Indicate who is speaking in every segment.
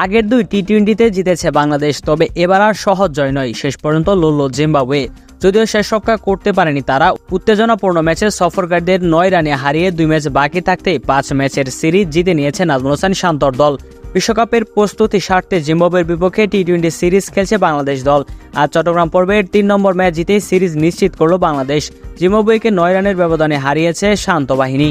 Speaker 1: আগের দুই টি টোয়েন্টিতে জিতেছে বাংলাদেশ, তবে এবার আর সহজ জয় নয়। শেষ পর্যন্ত লড়ল জিম্বাবুয়ে। যদিও শেষ রক্ষা করতে পারেনি তারা, উত্তেজনাপূর্ণ ম্যাচে সফরকারীদের নয় রানে হারিয়ে দুই ম্যাচ বাকি থাকতেই পাঁচ ম্যাচের সিরিজ জিতে নিয়েছে নাজমুল হোসেন শান্তর দল। বিশ্বকাপের প্রস্তুতি স্বার্থে জিম্বাবুয়ের বিপক্ষে টি টোয়েন্টি সিরিজ খেলছে বাংলাদেশ দল, আর চট্টগ্রাম পর্বের তিন নম্বর ম্যাচ জিতেই সিরিজ নিশ্চিত করল বাংলাদেশ। জিম্বাবুয়েকে নয় রানের ব্যবধানে হারিয়েছে শান্ত বাহিনী।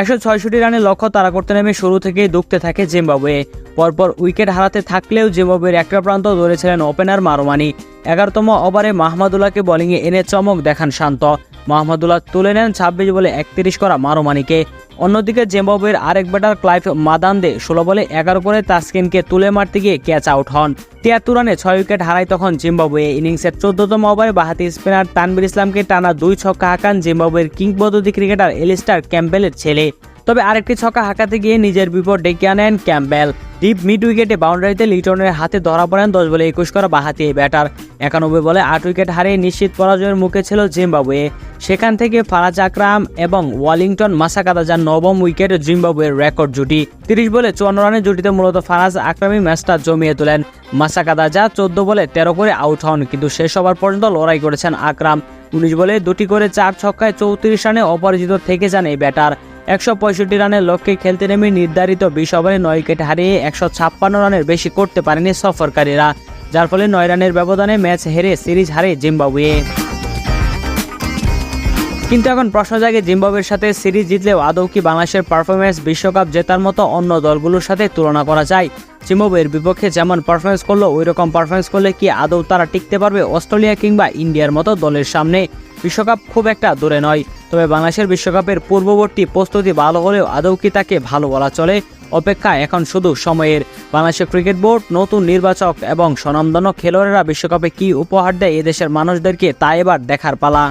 Speaker 1: একশো ছয়ষট্টি রানের লক্ষ্য তারা করতে নেমে শুরু থেকেই দুঃখতে থাকে জিম্বাবুয়ে। পরপর উইকেট হারাতে থাকলেও জিম্বাবুয়ের একটা প্রান্ত ধরেছিলেন ওপেনার মারোমানি। এগারোতম ওভারে মাহমাদুল্লাহকে বোলিংয়ে এনে চমক দেখান শান্ত। মাহমুদুল্লাহ তুলে নেন ছাব্বিশ বলে একত্রিশ করা মারোমানিকে। অন্যদিকে জিম্বাবুয়ের আরেক ব্যাটার ক্লাইভ মাদান্দে ষোলো বলে এগারো করে তাসকিনকে তুলে মারতে গিয়ে ক্যাচ আউট হন। তিয়াত্তর রানে ছয় উইকেট হারায় তখন জিম্বাবুয়ে। ইনিংসের চোদ্দতম ওভারে বাহাতি স্পিনার তানবির ইসলামকে টানা দুই ছক্কা হাঁকান জিম্বাবুয়ের কিংবদন্তি ক্রিকেটার এলিস্টার ক্যাম্পবেলের ছেলে। তবে আরেকটি ছক্কা হাঁকাতে গিয়ে নিজের বিপদ ডেকে আনেন ক্যাম্পবেল। ডিপ মিড উইকেটে বাউন্ডারিতে লিটনের হাতে ধরা পড়েন দশ বলে একুশ করা বাহাতি এই ব্যাটার। একানব্বই বলে আট উইকেট হারিয়ে নিশ্চিত পরাজয়ের মুখে ছিল জিম্বাবুয়ে। সেখান থেকে ফারাজ আকরাম এবং ওয়ালিংটন মাসাকাদা যান নবম উইকেট জিম্বাবুয়ের রেকর্ড জুটি। তিরিশ বলে চুয়ান্ন রানের জুটিতে মূলত ফারাজ আকরামই ম্যাচটা জমিয়ে তোলেন। মাসাকাদা যা চোদ্দ বলে তেরো করে আউট হন, কিন্তু শেষ ওভার পর্যন্ত লড়াই করেছেন আকরাম। উনিশ বলে দুটি করে চার ছক্কায় চৌত্রিশ রানে অপরাজিত থেকে যান এই ব্যাটার। একশো পঁয়ষট্টি রানের লক্ষ্যে খেলতে নেমে নির্ধারিত বিশ ওভারে নয় উইকেট হারিয়ে একশো ছাপ্পান্ন রানের বেশি করতে পারেনি সফরকারীরা, যার ফলে নয় রানের ব্যবধানে ম্যাচ হেরে সিরিজ হারে জিম্বাবুয়ে। কিন্তু এখন প্রশ্ন জাগে জিম্বাবুয়ের সাথে সিরিজ জিতলেও আদৌ কি বাংলাদেশের পারফরমেন্স বিশ্বকাপ জেতার মতো অন্য দলগুলোর সাথে তুলনা করা যায়? জিম্বাবুয়ের বিপক্ষে যেমন পারফরমেন্স করল ওই রকম পারফরমেন্স করলে কি আদৌ তারা টিকতে পারবে অস্ট্রেলিয়া কিংবা ইন্ডিয়ার মতো দলের সামনে? বিশ্বকাপ খুব একটা দূরে নয়। তবে বাংলাদেশের বিশ্বকাপের পূর্ববর্তী প্রস্তুতি ভালো হলেও আদৌ কি তাকে ভালো বলা চলে? অপেক্ষা এখন শুধু সময়ের। বাংলাদেশের ক্রিকেট বোর্ড, নতুন নির্বাচক এবং স্বনামধন্য খেলোয়াড়েরা বিশ্বকাপে কি উপহার দেয় এদেশের মানুষদেরকে তা এবার দেখার পালা।